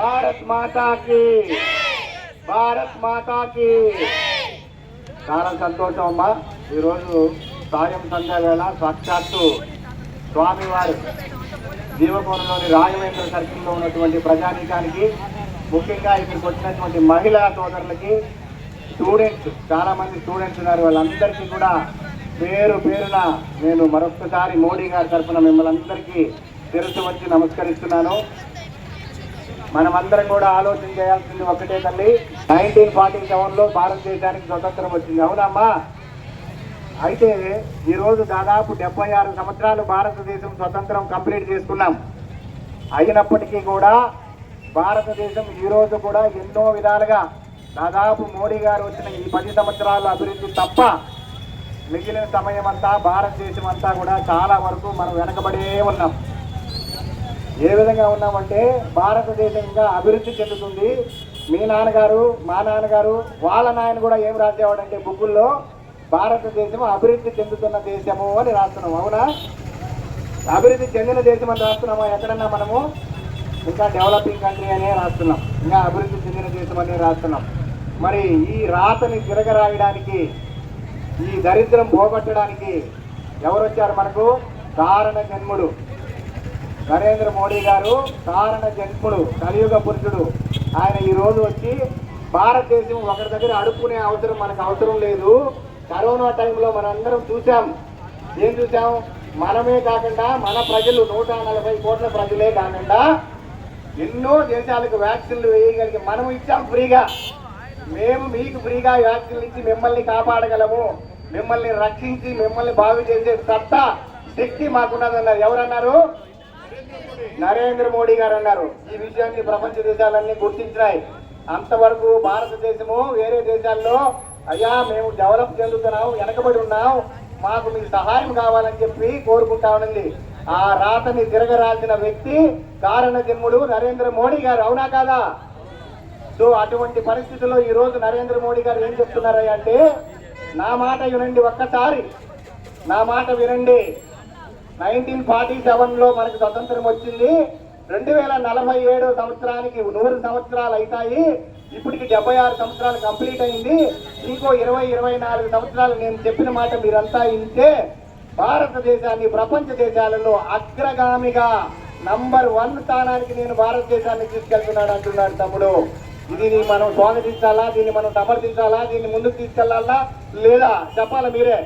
భారత్ మాతాకి భారత్ మాతాకి చాలా సంతోషం అమ్మా. ఈరోజు సాయం సంధ్య సాక్షాత్తు స్వామివారు జీవకోణంలోని రాఘవేంద్ర సర్కిల్లో ఉన్నటువంటి ప్రజానీకానికి ముఖ్యంగా ఇక్కడికి వచ్చినటువంటి మహిళా సోదరులకి స్టూడెంట్స్ చాలా మంది స్టూడెంట్స్ ఉన్నారు. వాళ్ళందరికీ కూడా పేరు పేరున నేను మరొకసారి మోడీ గారి తరఫున మిమ్మల్ని అందరికీ తెలుసు వచ్చి నమస్కరిస్తున్నాను. మనమందరం కూడా ఆలోచన చేయాల్సింది ఒకటే తల్లి. నైన్టీన్ ఫార్టీ సెవెన్లో భారతదేశానికి స్వతంత్రం వచ్చింది. అవునమ్మా. అయితే ఈరోజు దాదాపు డెబ్బై ఆరు సంవత్సరాలు భారతదేశం స్వతంత్రం కంప్లీట్ చేసుకున్నాం. అయినప్పటికీ కూడా భారతదేశం ఈరోజు కూడా ఎన్నో విధాలుగా దాదాపు మోడీ గారు వచ్చిన ఈ పది సంవత్సరాల అభివృద్ధి తప్ప మిగిలిన సమయం అంతా భారతదేశం అంతా కూడా చాలా వరకు మనం వెనకబడే ఉన్నాం. ఏ విధంగా ఉన్నామంటే భారతదేశం ఇంకా అభివృద్ధి చెందుతుంది. మీ నాన్నగారు మా నాన్నగారు వాళ్ళ నాయన కూడా ఏం రాసేవాడంటే బుక్కుల్లో భారతదేశం అభివృద్ధి చెందుతున్న దేశము అని రాస్తున్నాం. అవునా? అభివృద్ధి చెందిన దేశం అని రాస్తున్నామా? ఎక్కడన్నా మనము? ఇంకా డెవలపింగ్ కంట్రీ అనే రాస్తున్నాం. ఇంకా అభివృద్ధి చెందిన దేశం అనే రాస్తున్నాం. మరి ఈ రాతని తిరగరాయడానికి ఈ దరిద్రం పోగొట్టడానికి ఎవరు వచ్చారు మనకు? కారణ జన్ముడు. నరేంద్ర మోడీ గారు కారణ జన్ముడు కలియుగ పురుషుడు. ఆయన ఈరోజు వచ్చి భారతదేశం ఒకరి దగ్గర అడుక్కునే అవసరం మనకు అవసరం లేదు. కరోనా టైంలో మనందరం చూసాం ఏం చూసాం మనమే కాకుండా మన ప్రజలు నూట నలభై కోట్ల ప్రజలే కాకుండా ఎన్నో దేశాలకు వ్యాక్సిన్లు వేయగలిగి మనం ఇచ్చాం ఫ్రీగా. మేము మీకు ఫ్రీగా వ్యాక్సిన్లు ఇచ్చి మిమ్మల్ని కాపాడగలము. మిమ్మల్ని రక్షించి మిమ్మల్ని బాగు చేసే సత్తా శక్తి మాకున్నదన్నారు. ఎవరన్నారు? నరేంద్ర మోడీ గారు అన్నారు. ఈ విషయాన్ని ప్రపంచ దేశాలన్నీ గుర్తించినాయి. అంతవరకు భారతదేశము వేరే దేశాల్లో అయ్యా మేము డెవలప్ చెందుతున్నాం వెనకబడి ఉన్నాం మాకు మీ సహాయం కావాలని చెప్పి కోరుకుంటా ఉన్నది ఆ రాతని తిరగరాల్సిన వ్యక్తి కారణ జన్ముడు నరేంద్ర మోడీ గారు అవునా కాదా? సో అటువంటి పరిస్థితుల్లో ఈ రోజు నరేంద్ర మోడీ గారు ఏం చెప్తున్నారు అంటే నా మాట వినండి ఒక్కసారి. నా మాట వినండి. నైన్టీన్ ఫార్టీ సెవెన్లో మనకు స్వతంత్రం వచ్చింది. రెండు వేల నలభై ఏడు సంవత్సరానికి నూరు సంవత్సరాలు అవుతాయి ఇప్పటికి డెబ్బై ఆరు సంవత్సరాలు కంప్లీట్ అయింది. ఇంకో ఇరవై ఇరవై నాలుగు సంవత్సరాలు నేను చెప్పిన మాట మీరంతా ఇంటే భారతదేశాన్ని ప్రపంచ దేశాలలో అగ్రగామిగా నంబర్ వన్ స్థానానికి నేను భారతదేశాన్ని తీసుకెళ్తున్నాడు అంటున్నాడు తమ్ముడు. దీన్ని మనం స్వాగతించాలా? దీన్ని మనం సమర్థించాలా? దీన్ని ముందుకు తీసుకెళ్ళాలా? లేదా చెప్పాలా మీరే?